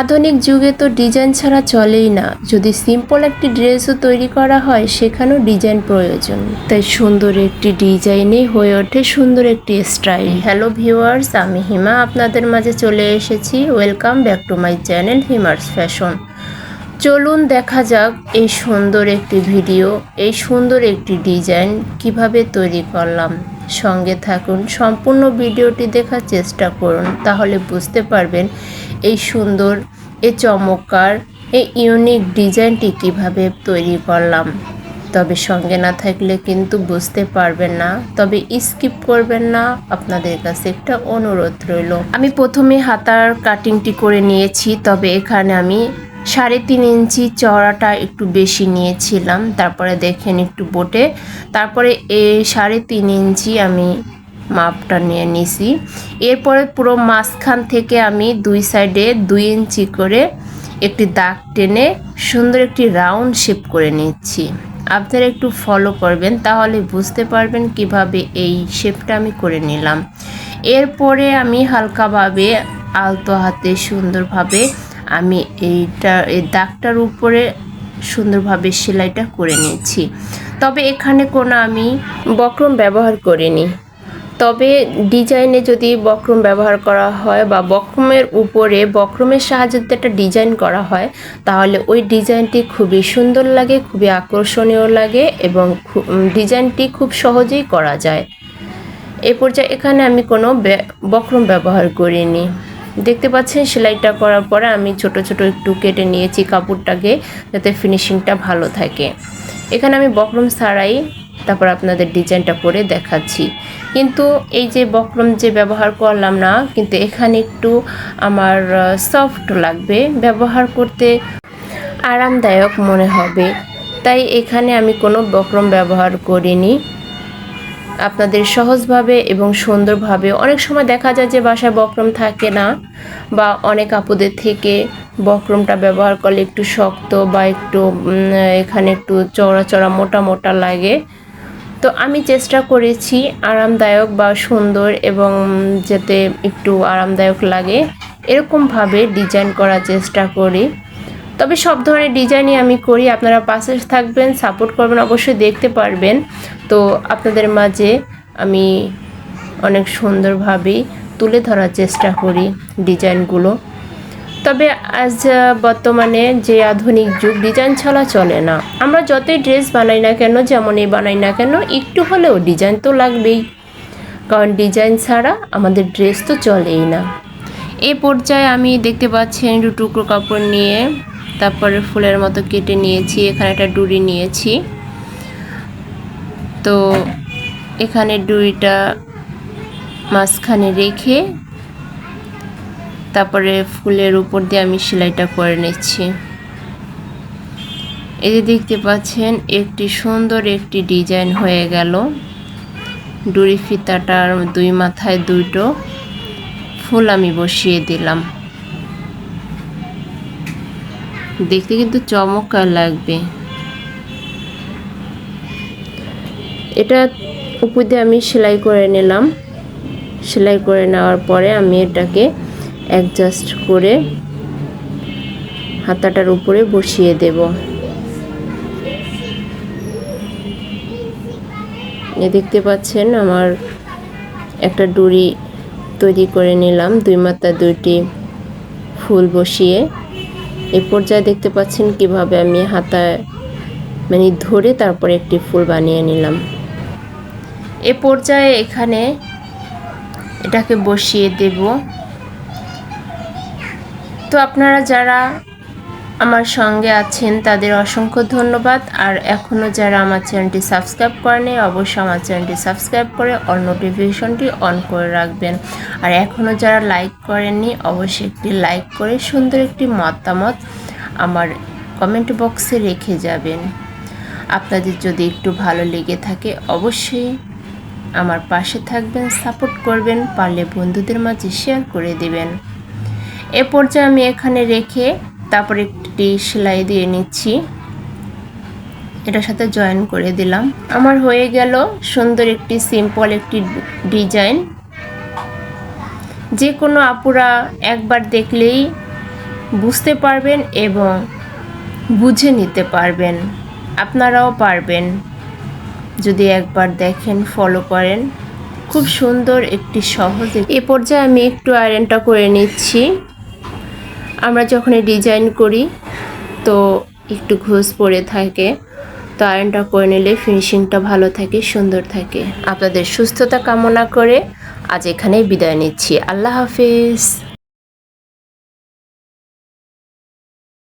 আধুনিক যুগে তো ডিজাইন ছাড়া চলেই না। যদি সিম্পল একটি ড্রেসও তৈরি করা হয়, সেখানেও ডিজাইন প্রয়োজন। তাই সুন্দর একটি ডিজাইনে হয়ে ওঠে সুন্দর একটি স্টাইল হ্যালো ভিউয়ার্স আমি হিমা। আপনাদের মাঝে চলে এসেছি। Welcome back to my channel হিমার্স fashion চলুন দেখা যাক এই সুন্দর একটি ভিডিও এই সুন্দর একটি ডিজাইন কীভাবে তৈরি করলাম। সঙ্গে থাকুন, সম্পূর্ণ ভিডিওটি দেখার চেষ্টা করুন, তাহলে বুঝতে পারবেন এই সুন্দর, এই চমৎকার, এই ইউনিক ডিজাইনটি কীভাবে তৈরি করলাম। তবে সঙ্গে না থাকলে কিন্তু বুঝতে পারবেন না, তবে স্কিপ করবেন না, আপনাদের কাছে একটা অনুরোধ রইল। আমি প্রথমে হাতার কাটিংটি করে নিয়েছি, তবে এখানে আমি সাড়ে তিন ইঞ্চি চওড়াটা একটু বেশি নিয়েছিলাম, তারপরে দেখেন একটু বোটে। তারপরে এই সাড়ে তিন ইঞ্চি আমি মাপটা নিয়ে নিছি। এরপরে পুরো মাঝখান থেকে আমি দুই সাইডে দুই ইঞ্চি করে একটি দাগ টেনে সুন্দর একটি রাউন্ড শেপ করে নিচ্ছি। আপনারা একটু ফলো করবেন, তাহলে বুঝতে পারবেন কীভাবে এই শেপটা আমি করে নিলাম। এরপরে আমি হালকাভাবে আলতো হাতে সুন্দরভাবে আমি এইটা, এই দাগটার উপরে সুন্দরভাবে সেলাইটা করে নিচ্ছি। তবে এখানে কোনো আমি বক্রম ব্যবহার করিনি। তবে ডিজাইনে যদি বক্রম ব্যবহার করা হয় বা বক্রমের উপরে বক্রমের সাহায্যে যদি একটা ডিজাইন করা হয়, তাহলে ওই ডিজাইনটি খুবই সুন্দর লাগে, খুবই আকর্ষণীয় লাগে এবং ডিজাইনটি খুব সহজেই করা যায়। এ পর্যায়ে এখানে আমি কোনো বক্রম ব্যবহার করিনি। দেখতে পাচ্ছেন, সেলাইটা করার পরে আমি ছোট ছোট একটু কেটে নিয়েছি কাপড়টাকে যাতে ফিনিশিংটা ভালো থাকে। এখানে আমি বক্রম ছাড়াই তারপর আপনাদের ডিজাইনটা করে দেখাচ্ছি। কিন্তু এই যে বক্রম যে ব্যবহার করলাম না, কিন্তু এখানে একটু আমার সফট লাগবে ব্যবহার করতে। আরামদায়ক মনে হবে। তাই এখানে আমি কোনো বক্রম ব্যবহার করিনি। আপনাদের সহজভাবে এবং সুন্দরভাবে অনেক সময় দেখা যায় যে বাসায় বক্রম থাকে না, বা অনেক আপুদের থেকে বক্রমটা ব্যবহার করলে একটু শক্ত বা একটু এখানে একটু চড়া চড়া মোটা মোটা লাগে। তো আমি চেষ্টা করেছি আরামদায়ক বা সুন্দর এবং যাতে একটু আরামদায়ক লাগে। এরকমভাবে ডিজাইন করার চেষ্টা করি। তবে সব ধরনের ডিজাইনই আমি করি। আপনারা পাশে থাকবেন সাপোর্ট করবেন, অবশ্যই দেখতে পারবেন। তো আপনাদের মাঝে আমি অনেক সুন্দরভাবেই তুলে ধরার চেষ্টা করি ডিজাইনগুলো তবে আজ বর্তমানে যে আধুনিক যুগ, ডিজাইন ছাড়া চলে না। আমরা যতই ড্রেস বানাই না কেন, যেমনই বানাই না কেন, একটু হলেও ডিজাইন তো লাগবেই। কারণ ডিজাইন ছাড়া আমাদের ড্রেস তো চলেই না। এ পর্যায়ে আমি দেখতে পাচ্ছেন একটু টুকরো কাপড় নিয়ে, তারপরে ফুলের মতো কেটে নিয়েছি, এখানে একটা ডুরি নিয়েছি। তো এখানে ডুরিটা মাঝখানে রেখে তারপরে ফুলের উপর দিয়ে আমি সেলাইটা করে নিচ্ছি। এই যে দেখতে পাচ্ছেন, একটি সুন্দর একটি ডিজাইন হয়ে গেল। ডুরি ফিতাটার দুই মাথায় দুটো ফুল আমি বসিয়ে দিলাম। দেখতে কিন্তু চমৎকার লাগবে। এটা উপর দিয়ে আমি সেলাই করে নিলাম। সেলাই করে নেওয়ার পরে আমি এটাকে অ্যাডজাস্ট করে হাতাটার উপরে বসিয়ে দেব। এ দেখতে পাচ্ছেন আমার একটা ডুরি তৈরি করে নিলাম, দুই মাথা দুইটি ফুল বসিয়ে। এই পর্যায়ে দেখতে পাচ্ছেন কীভাবে আমি হাতায় মানে ধরে তারপরে একটি ফুল বানিয়ে নিলাম। এ পর্যায়ে এখানে এটাকে বসিয়ে দেব। তো আপনারা যারা আমার সঙ্গে আছেন, তাদের অসংখ্য ধন্যবাদ। আর এখনও যারা আমার চ্যানেলটি সাবস্ক্রাইব করেনি অবশ্যই আমার চ্যানেলটি সাবস্ক্রাইব করে অল নোটিফিকেশনটি অন করে রাখবেন। আর এখনও যারা লাইক করেননি অবশ্যই একটি লাইক করে সুন্দর একটি মতামত আমার কমেন্ট বক্সে রেখে যাবেন। আপনাদের যদি একটু ভালো লেগে থাকে, অবশ্যই আমার পাশে থাকবেন, সাপোর্ট করবেন, পারলে বন্ধুদের মাঝে শেয়ার করে দেবেন। এ পর্যায়ে আমি এখানে রেখে তারপর একটি সেলাই দিয়ে নিচ্ছি। এটার সাথে জয়েন করে দিলাম। আমার হয়ে গেল সুন্দর একটি সিম্পল একটি ডিজাইন যে কোনো আপুরা একবার দেখলেই বুঝতে পারবেন এবং বুঝে নিতে পারবেন। আপনারাও পারবেন। যদি একবার দেখেন ফলো করেন। খুব সুন্দর একটি সহজ এ পর্যায়ে আমি একটু আয়রনটা করে নিচ্ছি। আমরা যখন ডিজাইন করি, তো একটু ঘুষ পড়ে থাকে। তো আয়রনটা করে নিলে ফিনিশিংটা ভালো থাকে, সুন্দর থাকে। আপনাদের সুস্থতা কামনা করে আজ এখানেই বিদায় নিচ্ছি। আল্লাহ হাফিজ।